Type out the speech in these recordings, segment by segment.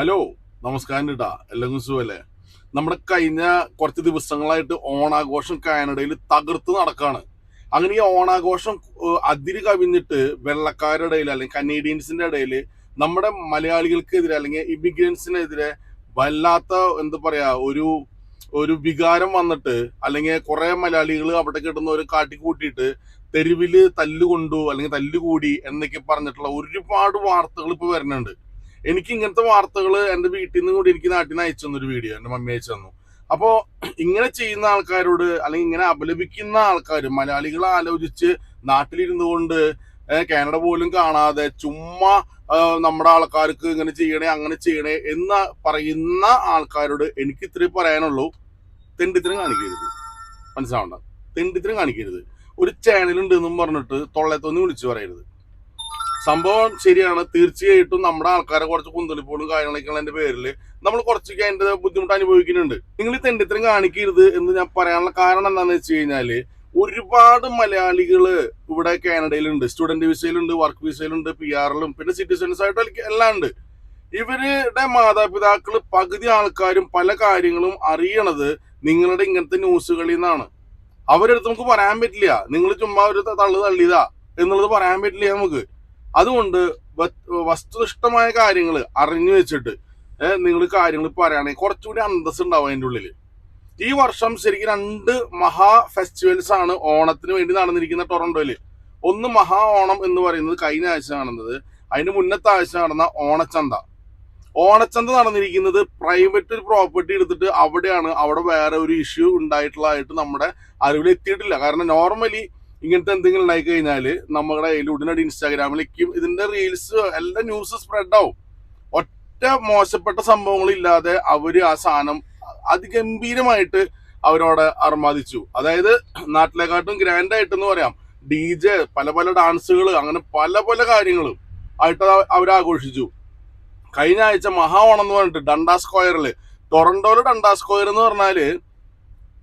Hello നമസ്കാരം കേട്ടാ എല്ലാവർക്കും സുഖല്ലേ നമ്മുടെ കഴിഞ്ഞ കുറച്ച് ദിവസങ്ങളായിട്ട് ഓണാഘോഷം കാനഡയിൽ തകർത്ത് നടക്കാണ്. അങ്ങനെ ഈ ഓണാഘോഷം അതിര് കവിഞ്ഞിട്ട് വെള്ളക്കാരുടെ ഇടയിൽ അല്ലെങ്കിൽ കനേഡിയൻസിന്റെ ഇടയിൽ നമ്മുടെ മലയാളികൾക്കെതിരെ അല്ലെങ്കിൽ ഇമിഗ്രൻസിനെതിരെ വല്ലാത്ത എന്താ പറയാ ഒരു ഒരു വികാരം വന്നിട്ട് അല്ലെങ്കിൽ കുറെ മലയാളികൾ അവിടെ കിട്ടുന്ന ഒരു കാട്ടിക്കൂട്ടിയിട്ട് തെരുവിൽ തല്ലുകൊണ്ടു അല്ലെങ്കിൽ തല്ലുകൂടി എന്നൊക്കെ പറഞ്ഞിട്ടുള്ള ഒരുപാട് വാർത്തകൾ ഇപ്പൊ വരുന്നുണ്ട്. എനിക്ക് ഇങ്ങനത്തെ വാർത്തകൾ എന്റെ വീട്ടിൽ നിന്ന് കൂടി എനിക്ക് നാട്ടിൽ നിന്ന് അയച്ചു തന്നൊരു വീഡിയോ എന്റെ മമ്മി അയച്ചു തന്നു. അപ്പോൾ ഇങ്ങനെ ചെയ്യുന്ന ആൾക്കാരോട് അല്ലെങ്കിൽ ഇങ്ങനെ അപലപിക്കുന്ന ആൾക്കാർ മലയാളികൾ ആലോചിച്ച് നാട്ടിലിരുന്നു കൊണ്ട് കാനഡ പോലും കാണാതെ ചുമ്മാ നമ്മുടെ ആൾക്കാർക്ക് ഇങ്ങനെ ചെയ്യണേ അങ്ങനെ ചെയ്യണേ എന്ന് പറയുന്ന ആൾക്കാരോട് എനിക്ക് ഇത്രേ പറയാനുള്ളൂ. തെണ്ടിത്തരം കാണിക്കരുത്. മനസ്സിലാവണ്ട? തെണ്ടിത്തരം കാണിക്കരുത്. ഒരു ചാനലുണ്ട് എന്നും പറഞ്ഞിട്ട് തൊള്ളത്തൊന്ന് വിളിച്ചു പറയരുത്. സംഭവം ശരിയാണ്. തീർച്ചയായിട്ടും നമ്മുടെ ആൾക്കാരെ കുറച്ച് കുന്തളിപ്പോഴും കാര്യങ്ങളൊക്കെ ഉള്ളതിന്റെ പേരിൽ നമ്മൾ കുറച്ചൊക്കെ അതിന്റെ ബുദ്ധിമുട്ട് അനുഭവിക്കുന്നുണ്ട്. നിങ്ങൾ ഈ തെണ്ടിത്തരം കാണിക്കരുത് എന്ന് ഞാൻ പറയാനുള്ള കാരണം എന്താണെന്ന് വെച്ച് കഴിഞ്ഞാൽ ഒരുപാട് മലയാളികൾ ഇവിടെ കാനഡയിലുണ്ട്. സ്റ്റുഡന്റ് വിസയിലുണ്ട് വർക്ക് വിസയിലുണ്ട് പി ആറിലും പിന്നെ സിറ്റിസൺസ് ആയിട്ട് എല്ലാം ഉണ്ട്. ഇവരുടെ മാതാപിതാക്കൾ പകുതി ആൾക്കാരും പല കാര്യങ്ങളും അറിയണത് നിങ്ങളുടെ ഇങ്ങനത്തെ ന്യൂസുകളിൽ നിന്നാണ്. അവരെടുത്ത് നമുക്ക് പറയാൻ പറ്റില്ല. നിങ്ങൾ ചുമ്മാ ഒരു തള്ളു തള്ളിയതാ. എന്നുള്ളത് പറയാൻ പറ്റില്ല നമുക്ക്. അതുകൊണ്ട് വസ്തുനിഷ്ഠമായ കാര്യങ്ങൾ അറിഞ്ഞു വെച്ചിട്ട് നിങ്ങൾ കാര്യങ്ങൾ പറയുകയാണെങ്കിൽ കുറച്ചുകൂടി അന്തസ് ഉണ്ടാവും അതിന്റെ ഉള്ളിൽ ഈ വർഷം ശരിക്കും രണ്ട് മഹാ ഫെസ്റ്റിവൽസ് ആണ് ഓണത്തിന് വേണ്ടി നടന്നിരിക്കുന്ന ടൊറന്റോയിൽ. ഒന്ന് മഹാ ഓണം എന്ന് പറയുന്നത് കഴിഞ്ഞ ആഴ്ച നടന്നത്. അതിന് മുന്നത്തെ ആഴ്ച നടന്ന ഓണച്ചന്ത. ഓണച്ചന്ത നടന്നിരിക്കുന്നത് പ്രൈവറ്റ് ഒരു പ്രോപ്പർട്ടി എടുത്തിട്ട് അവിടെയാണ്. അവിടെ വേറെ ഒരു ഇഷ്യൂ ഉണ്ടായിട്ടുള്ളതായിട്ട് നമ്മുടെ അറിവിൽ എത്തിയിട്ടില്ല. കാരണം നോർമലി ഇങ്ങനത്തെ എന്തെങ്കിലും ഉണ്ടായി കഴിഞ്ഞാൽ നമ്മുടെ കയ്യിൽ ഉടനടി ഇൻസ്റ്റാഗ്രാമിലേക്കും ഇതിന്റെ റീൽസ് എല്ലാ ന്യൂസ് സ്പ്രെഡ് ആവും. ഒറ്റ മോശപ്പെട്ട സംഭവങ്ങൾ ഇല്ലാതെ അവർ ആ സാധനം അതിഗംഭീരമായിട്ട് അവരോട് അർമാദിച്ചു. അതായത് നാട്ടിലെക്കാട്ടും ഗ്രാൻഡ് ആയിട്ടെന്ന് പറയാം. ഡി ജെ പല പല ഡാൻസുകൾ അങ്ങനെ പല പല കാര്യങ്ങളും ആയിട്ട് അവർ ആഘോഷിച്ചു കഴിഞ്ഞ ആഴ്ച മഹാ ഓണം എന്ന് പറഞ്ഞിട്ട് ഡണ്ടാ സ്ക്വയറിൽ ടൊറന്റോയിൽ ഡണ്ടാ സ്ക്വയർ എന്ന് പറഞ്ഞാൽ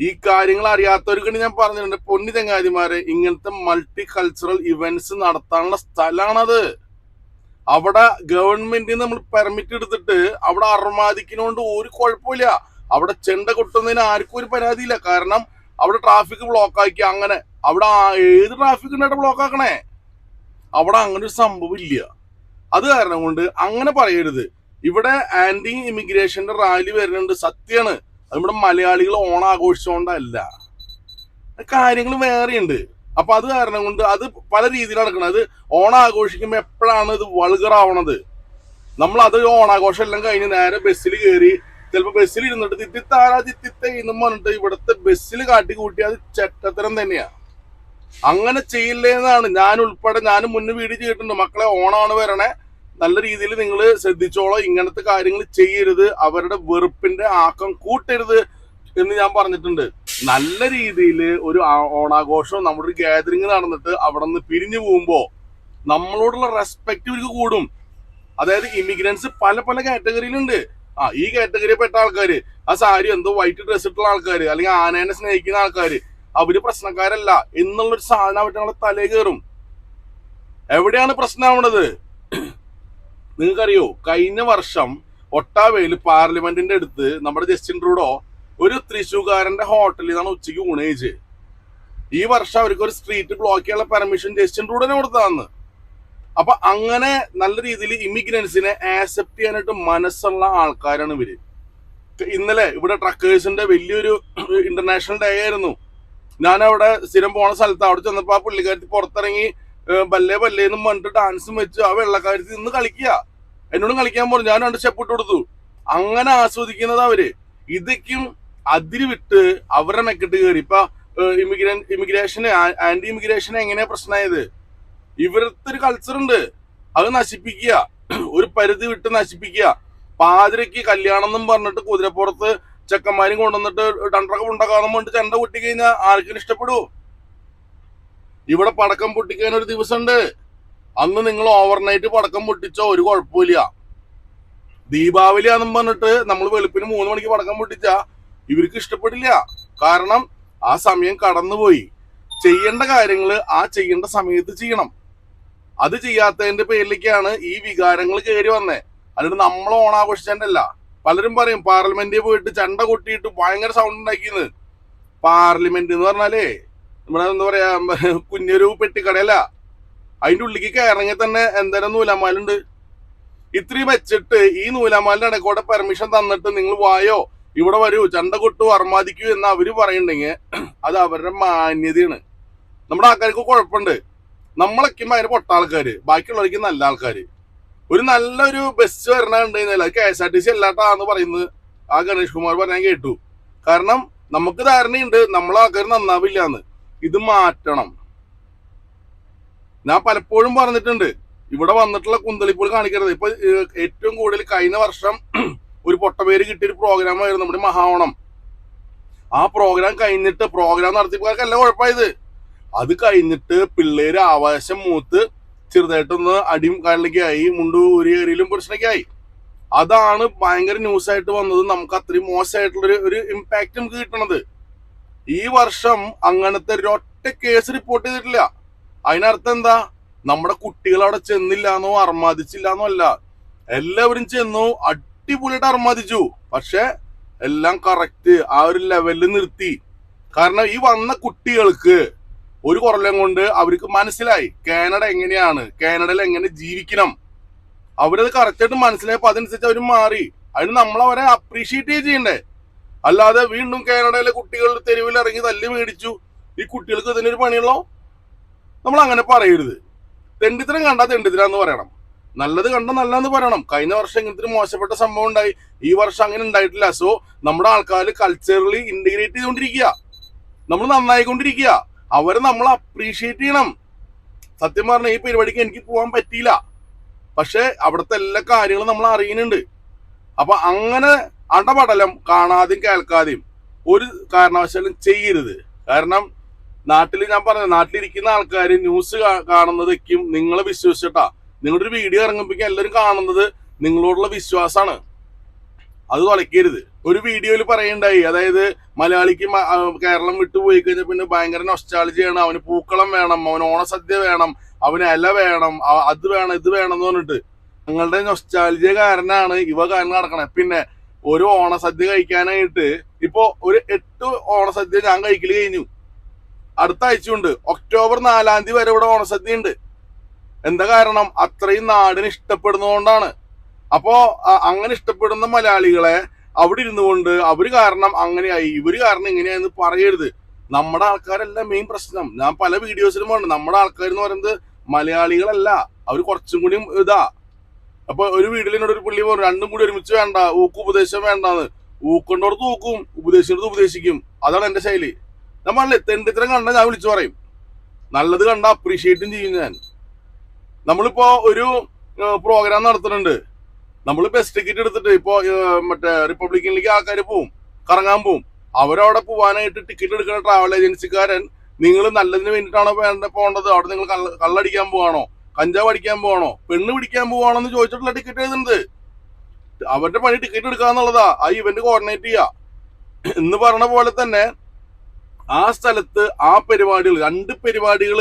ഈ കാര്യങ്ങൾ അറിയാത്തവർക്ക് ഞാൻ പറഞ്ഞിട്ടുണ്ട്. പൊന്നി തെങ്ങാതിമാരെ ഇങ്ങനത്തെ മൾട്ടി കൾച്ചറൽ ഇവന്റ്സ് നടത്താനുള്ള സ്ഥലമാണത് അവിടെ ഗവൺമെന്റിന് നമ്മൾ പെർമിറ്റ് എടുത്തിട്ട് അവിടെ അർമാദിക്കുന്നതുകൊണ്ട് ഒരു കുഴപ്പമില്ല. അവിടെ ചെണ്ട കൊട്ടുന്നതിന് ആർക്കും ഒരു പരാതിയില്ല. കാരണം അവിടെ ട്രാഫിക് ബ്ലോക്ക് ആക്കി അങ്ങനെ അവിടെ ഏത് ട്രാഫിക് ഉണ്ടായിട്ട് ബ്ലോക്ക് ആക്കണേ? അവിടെ അങ്ങനെ ഒരു സംഭവം ഇല്ല. അത് കാരണം കൊണ്ട് അങ്ങനെ പറയരുത്. ഇവിടെ ആന്റി ഇമിഗ്രേഷന്റെ റാലി വരുന്നുണ്ട്. സത്യാണ്. നമ്മുടെ മലയാളികൾ ഓണം ആഘോഷിച്ചുകൊണ്ടല്ല കാര്യങ്ങൾ വേറെയുണ്ട്. അപ്പൊ അത് കാരണം കൊണ്ട് അത് പല രീതിയിൽ നടക്കണം അത് ഓണം ആഘോഷിക്കുമ്പോൾ എപ്പോഴാണ് ഇത് വൾഗറാവണത്? നമ്മൾ അത് ഓണാഘോഷം എല്ലാം കഴിഞ്ഞ് നേരെ ബസ്സിൽ കയറി ചിലപ്പോൾ ബസ്സിൽ ഇരുന്നിട്ട് തിത്തിത്താരാ തിത്തിത്ത എന്നും പറഞ്ഞിട്ട് ഇവിടുത്തെ ബസ്സിൽ കാട്ടി കൂട്ടി അത് ചെറ്റത്തരം തന്നെയാ. അങ്ങനെ ചെയ്യില്ലേന്നാണ്. ഞാൻ ഉൾപ്പെടെ ഞാൻ മുന്നേ വീഡിയോ ചെയ്തിട്ടുണ്ട്. മക്കളെ ഓണമാണ് വരണേ. നല്ല രീതിയിൽ നിങ്ങൾ ശ്രദ്ധിച്ചോളോ. ഇങ്ങനത്തെ കാര്യങ്ങൾ ചെയ്യരുത്. അവരുടെ വെറുപ്പിന്റെ ആക്കം കൂട്ടരുത് എന്ന് ഞാൻ പറഞ്ഞിട്ടുണ്ട്. നല്ല രീതിയിൽ ഒരു ഓണാഘോഷം നമ്മുടെ ഒരു ഗാദറിങ് നടന്നിട്ട് അവിടെ നിന്ന് പിരിഞ്ഞു പോകുമ്പോ നമ്മളോടുള്ള റെസ്പെക്ട് ഇവർക്ക് കൂടും. അതായത് ഇമിഗ്രൻസ് പല പല കാറ്റഗറിയിലുണ്ട് ആ ഈ കാറ്റഗറിയിൽ പെട്ട ആൾക്കാര് ആ സാരി എന്തോ വൈറ്റ് ഡ്രസ് ഇട്ടുള്ള ആൾക്കാര് അല്ലെങ്കിൽ ആനേനെ സ്നേഹിക്കുന്ന ആൾക്കാര് അവർ പ്രശ്നക്കാരല്ല എന്നുള്ളൊരു സാധനം അവരുടെ നമ്മളെ തലേ കയറും. എവിടെയാണ് പ്രശ്നമാവണത് നിങ്ങൾക്കറിയോ കഴിഞ്ഞ വർഷം ഒട്ടാവയിൽ പാർലമെന്റിന്റെ അടുത്ത് നമ്മുടെ ജസ്റ്റിൻ റൂഡോ ഒരു തൃശ്ശൂകാരന്റെ ഹോട്ടലിൽ നിന്നാണ് ഉച്ചയ്ക്ക് ഊണേജ് ഈ വർഷം അവർക്ക് ഒരു സ്ട്രീറ്റ് ബ്ലോക്ക് ചെയ്യാനുള്ള പെർമിഷൻ ജസ്റ്റിൻ റൂഡിനെ കൊടുത്തതാന്ന്. അപ്പൊ അങ്ങനെ നല്ല രീതിയിൽ ഇമിഗ്രൻസിനെ ആക്സെപ്റ്റ് ചെയ്യാനായിട്ട് മനസ്സുള്ള ആൾക്കാരാണ് ഇവർ. ഇന്നലെ ഇവിടെ ട്രക്കേഴ്സിന്റെ വലിയൊരു ഇന്റർനാഷണൽ ഡേ ആയിരുന്നു. ഞാൻ അവിടെ സ്ഥിരം പോണ സ്ഥലത്ത് അവിടെ ചെന്നപ്പോ ആ പുള്ളിക്കാരത്തി പുറത്തിറങ്ങി ബല്ലേ വല്ലേന്ന് എന്നും പറഞ്ഞിട്ട് ഡാൻസും വെച്ച് ആ വെള്ളക്കാരത്തിൽ നിന്ന് കളിക്കുക. എന്നോടും കളിക്കാൻ പറഞ്ഞു. ഞാൻ രണ്ട് സ്റ്റെപ്പ് ഇട്ട് കൊടുത്തു. അങ്ങനെ ആസ്വദിക്കുന്നത് അവർ. ഇതൊക്കെയും അതിര് വിട്ട് അവരുടെ മെക്കിട്ട് കയറി ഇപ്പൊ ഇമിഗ്ര ഇമിഗ്രേഷന് ആന്റി ഇമിഗ്രേഷൻ എങ്ങനെയാ പ്രശ്നമായത് ഇവരത്തെ ഒരു കൾച്ചർ ഉണ്ട്. അത് നശിപ്പിക്കുക. ഒരു പരിധി വിട്ട് നശിപ്പിക്കുക. പാതിരയ്ക്ക് കല്യാണം എന്നും പറഞ്ഞിട്ട് കുതിരപ്പുറത്ത് ചെക്കന്മാരും കൊണ്ടുവന്നിട്ട് ഡണ്ടറൊക്കെ ഉണ്ടാക്കാന്ന് പറഞ്ഞിട്ട് ചെണ്ട കൂട്ടി കഴിഞ്ഞാൽ ആർക്കും ഇഷ്ടപ്പെടൂ ഇവിടെ പടക്കം പൊട്ടിക്കാൻ ഒരു ദിവസമുണ്ട്. അന്ന് നിങ്ങൾ ഓവർനൈറ്റ് പടക്കം പൊട്ടിച്ചോ ഒരു കുഴപ്പമില്ല. ദീപാവലി ആണെന്ന് പറഞ്ഞിട്ട് നമ്മൾ വെളുപ്പിന് മൂന്ന് മണിക്ക് പടക്കം പൊട്ടിച്ച ഇവർക്ക് ഇഷ്ടപ്പെടില്ല. കാരണം ആ സമയം കടന്നുപോയി. ചെയ്യേണ്ട കാര്യങ്ങൾ ആ ചെയ്യേണ്ട സമയത്ത് ചെയ്യണം. അത് ചെയ്യാത്തതിന്റെ പേരിലേക്കാണ് ഈ വികാരങ്ങൾ കയറി വന്നേ. അല്ലാണ്ട് നമ്മൾ ഓണാഘോഷിച്ചതിന്റെ അല്ല പലരും പറയും പാർലമെന്റിൽ പോയിട്ട് ചണ്ട കൊട്ടിയിട്ട് ഭയങ്കര സൗണ്ട് ഉണ്ടാക്കിയെന്ന്. പാർലമെന്റ് എന്ന് പറഞ്ഞാലേ നമ്മുടെ എന്താ പറയാ കുഞ്ഞൊരു പെട്ടിക്കടയല്ല. അതിന്റെ ഉള്ളിലേക്ക് കയറങ്ങി തന്നെ എന്തായാലും നൂലാമാലുണ്ട് ഇത്രയും വെച്ചിട്ട് ഈ നൂലാമാലിന്റെ ഇടയ്ക്കൂടെ പെർമിഷൻ തന്നിട്ട് നിങ്ങൾ വായോ? ഇവിടെ വരൂ ചണ്ട കൊട്ടു അർമാദിക്കൂ എന്ന് അവർ പറയുന്നുണ്ടെങ്കിൽ അത് അവരുടെ മാന്യതയാണ്. നമ്മുടെ ആൾക്കാർക്ക് കുഴപ്പമുണ്ട്. നമ്മളൊക്കെ ഭയങ്കര പൊട്ട ആൾക്കാര്. ബാക്കിയുള്ളവർക്ക് നല്ല ആൾക്കാര്. ഒരു നല്ലൊരു ബസ് വരണുണ്ടെങ്കിൽ അത് K S R T C അല്ലാട്ടാന്ന് പറയുന്നത് ആ ഗണേഷ് കുമാർ പറഞ്ഞാൽ കേട്ടു. കാരണം നമുക്ക് ധാരണയുണ്ട് നമ്മളെ ആൾക്കാർ നന്നാവില്ല എന്ന് ഇത് മാറ്റണം. ഞാൻ പലപ്പോഴും പറഞ്ഞിട്ടുണ്ട് ഇവിടെ വന്നിട്ടുള്ള കുന്തളിപ്പോൾ കാണിക്കരുത്. ഇപ്പൊ ഏറ്റവും കൂടുതൽ കഴിഞ്ഞ വർഷം ഒരു പൊട്ടപേര് കിട്ടിയ ഒരു പ്രോഗ്രാം ആയിരുന്നു നമ്മുടെ മഹാവണം. ആ പ്രോഗ്രാം കഴിഞ്ഞിട്ട് പ്രോഗ്രാം നടത്തിയപ്പോഴല്ല കുഴപ്പമായത്. അത് കഴിഞ്ഞിട്ട് പിള്ളേര് ആവേശം മൂത്ത് ചെറുതായിട്ടൊന്ന് അടിയും കാലിലേക്ക് ആയി മുണ്ടു ഒരു ഏരിയയിലും പ്രശ്നമൊക്കെ ആയി. അതാണ് ഭയങ്കര ന്യൂസ് ആയിട്ട് വന്നത്. നമുക്ക് അത്രയും മോശമായിട്ടുള്ള ഒരു ഇമ്പാക്ട് നമുക്ക് കിട്ടണത്. ഈ വർഷം അങ്ങനത്തെ ഒരൊറ്റ കേസ് റിപ്പോർട്ട് ചെയ്തിട്ടില്ല. അതിനർത്ഥം എന്താ? നമ്മുടെ കുട്ടികൾ അവിടെ ചെന്നില്ല എന്നോ അർമാദിച്ചില്ല എന്നോ അല്ല. എല്ലാവരും ചെന്നു അടിപൊളിയായിട്ട് അർമാദിച്ചു. പക്ഷെ എല്ലാം കറക്റ്റ് ആ ഒരു ലെവലിൽ നിർത്തി. കാരണം ഈ വന്ന കുട്ടികൾക്ക് ഒരു കൊറലം കൊണ്ട് അവർക്ക് മനസ്സിലായി കാനഡ എങ്ങനെയാണ് കാനഡയിൽ എങ്ങനെ ജീവിക്കണം. അവരത് കറക്റ്റായിട്ട് മനസ്സിലായപ്പോ അതനുസരിച്ച് അവർ മാറി. അതിന് അവരെ അപ്രീഷിയേറ്റ് ചെയ്യണ്ടേ? അല്ലാതെ വീണ്ടും കാനഡയിലെ കുട്ടികൾ തെരുവിൽ ഇറങ്ങി തല്ലി മേടിച്ചു. ഈ കുട്ടികൾക്ക് ഇതിനൊരു പണിയുള്ളോ? നമ്മൾ അങ്ങനെ പറയരുത്. തെണ്ടിത്തരം കണ്ടാൽ തെണ്ടിത്തരാന്ന് പറയണം. നല്ലത് കണ്ട നല്ലതെന്ന് പറയണം. കഴിഞ്ഞ വർഷം ഇങ്ങനത്തെ മോശപ്പെട്ട സംഭവം ഉണ്ടായി. ഈ വർഷം അങ്ങനെ ഉണ്ടായിട്ടില്ല. സോ നമ്മുടെ ആൾക്കാർ കൾച്ചറലി ഇന്റഗ്രേറ്റ് ചെയ്തുകൊണ്ടിരിക്കുക. നമ്മൾ നന്നായിക്കൊണ്ടിരിക്കുക. അവരെ നമ്മൾ അപ്രീഷിയേറ്റ് ചെയ്യണം. സത്യം പറഞ്ഞ ഈ പരിപാടിക്ക് എനിക്ക് പോകാൻ പറ്റിയില്ല. പക്ഷെ അവിടുത്തെ എല്ലാ കാര്യങ്ങളും നമ്മൾ അറിയുന്നുണ്ട്. അപ്പൊ അങ്ങനെ അടപടലം കാണാതെയും കേൾക്കാതെയും ഒരു കാരണവശാലും ചെയ്യരുത്. കാരണം നാട്ടിൽ ഞാൻ പറഞ്ഞ നാട്ടിലിരിക്കുന്ന ആൾക്കാർ ന്യൂസ് കാണുന്നതൊക്കെയും നിങ്ങളെ വിശ്വസിച്ചിട്ടാ. നിങ്ങളുടെ ഒരു വീഡിയോ ഇറങ്ങുമ്പോഴേക്കും എല്ലാവരും കാണുന്നത് നിങ്ങളോടുള്ള വിശ്വാസമാണ് അത് തുളയ്ക്കരുത് ഒരു വീഡിയോയിൽ പറയണ്ടായി. അതായത് മലയാളിക്ക് കേരളം വിട്ടു കേരളം വിട്ടുപോയി കഴിഞ്ഞാൽ പിന്നെ ഭയങ്കര നൊസ്റ്റാളജിയാണ് അവന് പൂക്കളം വേണം അവന് ഓണസദ്യ വേണം അവന് ഇല വേണം അത് വേണം ഇത് വേണം എന്ന് പറഞ്ഞിട്ട്. നിങ്ങളുടെ നൊസ്റ്റാലജിയ കാരനാണ് ഇവ കാരണം നടക്കണേ. പിന്നെ ഒരു ഓണസദ്യ കഴിക്കാനായിട്ട് ഇപ്പോ ഒരു എട്ട് ഓണസദ്യ ഞാൻ കഴിക്കൽ കഴിഞ്ഞു. അടുത്ത ആഴ്ചയുണ്ട്. ഒക്ടോബർ നാലാം തീയതി വരെ ഇവിടെ ഓണസദ്യ ഉണ്ട്. എന്താ കാരണം? അത്രയും നാടിന് ഇഷ്ടപ്പെടുന്നതുകൊണ്ടാണ്. അപ്പോ അങ്ങനെ ഇഷ്ടപ്പെടുന്ന മലയാളികളെ അവിടെ ഇരുന്നു കൊണ്ട് അവർ കാരണം അങ്ങനെയായി ഇവർ കാരണം ഇങ്ങനെയാന്ന് പറയരുത്. നമ്മുടെ ആൾക്കാരല്ല മെയിൻ പ്രശ്നം. ഞാൻ പല വീഡിയോസിലും പറഞ്ഞു നമ്മുടെ ആൾക്കാർ എന്ന് പറയുന്നത് മലയാളികളല്ല. അവർ കുറച്ചും കൂടി ഇതാ അപ്പൊ ഒരു വീട്ടിൽ എന്നോട് ഒരു പുള്ളി പറഞ്ഞു രണ്ടും കൂടി ഒരുമിച്ച് വേണ്ട ഊക്ക് ഉപദേശം വേണ്ടാന്ന്. ഊക്കൊണ്ടോടത്ത് ഊക്കും ഉപദേശിച്ചിടത്ത് ഉപദേശിക്കും. അതാണ് എന്റെ ശൈലി. പറഞ്ഞില്ലേ തെണ്ടിത്തരം കണ്ട ഞാൻ വിളിച്ചു പറയും. നല്ലത് കണ്ട അപ്രീഷിയേറ്റും ചെയ്യും ഞാൻ. നമ്മളിപ്പോ ഒരു പ്രോഗ്രാം നടത്തുന്നുണ്ട്. നമ്മൾ ബസ് ടിക്കറ്റ് എടുത്തിട്ട് ഇപ്പോ മറ്റേ റിപ്പബ്ലിക്കനിലേക്ക് ആൾക്കാർ പോവും കറങ്ങാൻ പോവും. അവരവിടെ പോവാനായിട്ട് ടിക്കറ്റ് എടുക്കുന്ന ട്രാവൽ ഏജൻസിക്കാരൻ നിങ്ങൾ നല്ലതിന് വേണ്ടിയിട്ടാണോ വേണ്ട പോകേണ്ടത്? അവിടെ നിങ്ങൾ കള്ള കള്ളടിക്കാൻ പോവാണോ? കഞ്ചാവ് അടിക്കാൻ പോവാണോ പെണ്ണ് പിടിക്കാൻ പോവാണോ എന്ന് ചോദിച്ചിട്ടുള്ള ടിക്കറ്റ് എഴുതുന്നത് അവരുടെ പണി ടിക്കറ്റ് എടുക്കുക എന്നുള്ളതാ. ആ ഇവന്റ് കോർഡിനേറ്റ് ചെയ്യാ. എന്ന് പറഞ്ഞ പോലെ തന്നെ ആ സ്ഥലത്ത് ആ പരിപാടികൾ രണ്ട് പരിപാടികൾ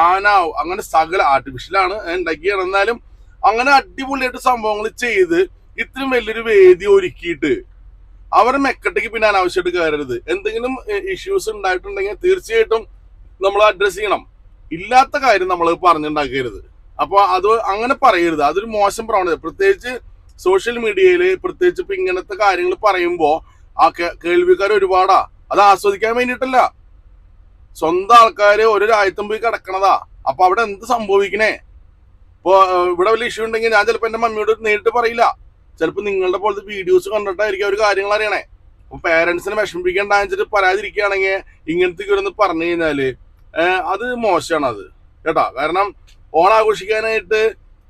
ആന അങ്ങനെ സകല ആർട്ടിഫിഷ്യലാണ് ഉണ്ടാക്കിയാണ് എന്നാലും അങ്ങനെ അടിപൊളിയായിട്ട് സംഭവങ്ങൾ ചെയ്ത് ഇത്രയും വലിയൊരു വേദി ഒരുക്കിയിട്ട് അവരെ മെക്കട്ടേക്ക് പിന്നെ അനാവശ്യമായിട്ട് കയറരുത്. എന്തെങ്കിലും ഇഷ്യൂസ് ഉണ്ടായിട്ടുണ്ടെങ്കിൽ തീർച്ചയായിട്ടും നമ്മൾ അഡ്രസ് ചെയ്യണം. ഇല്ലാത്ത കാര്യം നമ്മൾ പറഞ്ഞുണ്ടാക്കരുത്. അപ്പൊ അത് അങ്ങനെ പറയരുത്. അതൊരു മോശം പ്രവണത. പ്രത്യേകിച്ച് സോഷ്യൽ മീഡിയയിൽ പ്രത്യേകിച്ച് ഇപ്പൊ ഇങ്ങനത്തെ കാര്യങ്ങൾ പറയുമ്പോ ആ കേൾവിക്കാർ ഒരുപാടാ. അത് ആസ്വദിക്കാൻ വേണ്ടിയിട്ടല്ല. സ്വന്തം ആൾക്കാര് ഒരു രാജ്യത്തും പോയി കിടക്കണതാ. അപ്പൊ അവിടെ എന്ത് സംഭവിക്കണേ? ഇപ്പൊ ഇവിടെ വലിയ ഇഷ്യൂ ഉണ്ടെങ്കിൽ ഞാൻ ചിലപ്പോ എന്റെ മമ്മിയോട് നേരിട്ട് പറയില്ല. ചിലപ്പോ നിങ്ങളുടെ പോലത്തെ വീഡിയോസ് കണ്ടിട്ടായിരിക്കും അവർ കാര്യങ്ങൾ അറിയണേ അപ്പൊ പേരൻസിനെ വിഷമിപ്പിക്കേണ്ട വെച്ചിട്ട് പറയാതിരിക്കുകയാണെങ്കിൽ ഇങ്ങനത്തെ ഒന്ന് പറഞ്ഞു കഴിഞ്ഞാൽ അത് മോശമാണ് അത് കേട്ടാ? കാരണം ഓണാഘോഷിക്കാനായിട്ട്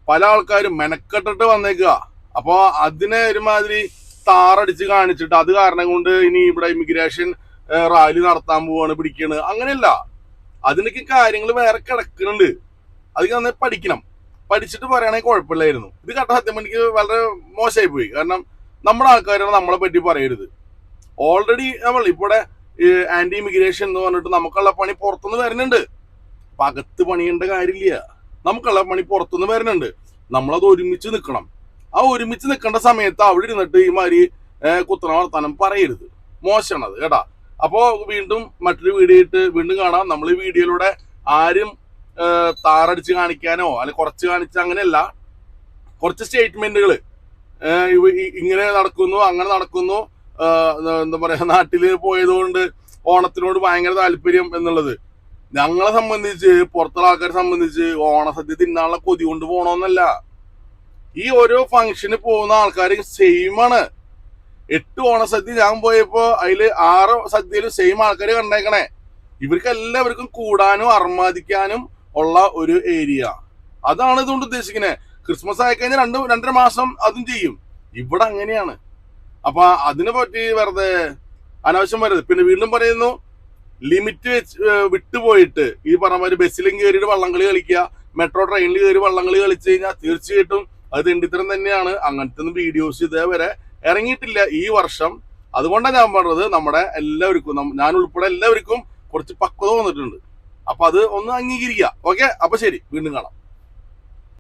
പല ആൾക്കാരും മെനക്കെട്ടിട്ട് വന്നേക്കുക അപ്പൊ അതിനെ ഒരുമാതിരി താറടിച്ച് കാണിച്ചിട്ട് അത് കാരണം കൊണ്ട് ഇനി ഇവിടെ ഇമിഗ്രേഷൻ റാലി നടത്താൻ പോവാണ് പിടിക്കണ്. അങ്ങനെയല്ല. അതിനൊക്കെ കാര്യങ്ങൾ വേറെ കിടക്കുന്നുണ്ട്. അത് നന്നായി പഠിക്കണം. പഠിച്ചിട്ട് പറയുകയാണെങ്കിൽ കുഴപ്പമില്ലായിരുന്നു. ഇത് കേട്ട സത്യം എനിക്ക് വളരെ മോശമായി പോയി കാരണം നമ്മുടെ ആൾക്കാരാണ് നമ്മളെ പറ്റി പറയരുത്. ഓൾറെഡി നമ്മൾ ഇവിടെ ആന്റി ഇമിഗ്രേഷൻ എന്ന് പറഞ്ഞിട്ട് നമുക്കുള്ള പണി പുറത്തുനിന്ന് വരുന്നുണ്ട്. അപ്പൊ അകത്ത് പണിയേണ്ട കാര്യമില്ല. നമുക്കുള്ള പണി പുറത്തുനിന്ന് വരുന്നുണ്ട്. നമ്മളത് ഒരുമിച്ച് നിൽക്കണം. ആ ഒരുമിച്ച് നിൽക്കേണ്ട സമയത്ത് അവിടെ ഇരുന്നിട്ട് ഈ മാതിരി കുത്തന വർത്താനം പറയരുത്. മോശമാണത് കേട്ടാ. അപ്പോ വീണ്ടും മറ്റൊരു വീഡിയോ ഇട്ട് വീണ്ടും കാണാം. നമ്മൾ ഈ വീഡിയോയിലൂടെ ആരും താറടിച്ച് കാണിക്കാനോ അല്ലെ കുറച്ച് കാണിച്ച അങ്ങനെയല്ല. കുറച്ച് സ്റ്റേറ്റ്മെന്റുകൾ ഇങ്ങനെ നടക്കുന്നു അങ്ങനെ നടക്കുന്നു. എന്താ പറയാ നാട്ടിൽ പോയതുകൊണ്ട് ഓണത്തിനോട് ഭയങ്കര താല്പര്യം എന്നുള്ളത്. ഞങ്ങളെ സംബന്ധിച്ച് പുറത്തുള്ള ആൾക്കാരെ സംബന്ധിച്ച് ഓണസദ്യ തിന്നാനുള്ള കൊതി കൊണ്ട് പോണോന്നല്ല. ഈ ഓരോ ഫംഗ്ഷന് പോകുന്ന ആൾക്കാർ സെയിം ആണ്. എട്ട് ഓണസദ്യ ഞാൻ പോയപ്പോ അതിൽ ആറ് സദ്യയിലും സെയിം ആൾക്കാർ കണ്ടേക്കണേ. ഇവർക്ക് എല്ലാവർക്കും കൂടാനും അർമാദിക്കാനും ഉള്ള ഒരു ഏരിയ അതാണ് ഇതുകൊണ്ട് ഉദ്ദേശിക്കുന്നത് ക്രിസ്മസ് ആയി കഴിഞ്ഞാൽ രണ്ട് രണ്ടര മാസം അതും ചെയ്യും. ഇവിടെ അങ്ങനെയാണ്. അപ്പൊ അതിനെ പറ്റി വെറുതെ അനാവശ്യം വരരുത് പിന്നെ വീണ്ടും പറയുന്നു ലിമിറ്റ് വെച്ച് വിട്ടുപോയിട്ട് ഈ പറഞ്ഞ മാതിരി ബസ്സിലും കയറിയിട്ട് വള്ളംകളി കളിക്കുക മെട്രോ ട്രെയിനിൽ കയറി വള്ളംകളി കളിച്ചു കഴിഞ്ഞാൽ തീർച്ചയായിട്ടും അത് തെണ്ടിത്തരം തന്നെയാണ്. അങ്ങനത്തെ വീഡിയോസ് ഇതേവരെ ഇറങ്ങിയിട്ടില്ല ഈ വർഷം. അതുകൊണ്ടാണ് ഞാൻ പറഞ്ഞത് നമ്മുടെ എല്ലാവർക്കും ഞാൻ ഉൾപ്പെടെ എല്ലാവർക്കും കുറച്ച് പക്വത വന്നിട്ടുണ്ട്. അപ്പൊ അത് ഒന്ന് അംഗീകരിക്കുക. ഓക്കെ അപ്പൊ ശരി വീണ്ടും കാണാം.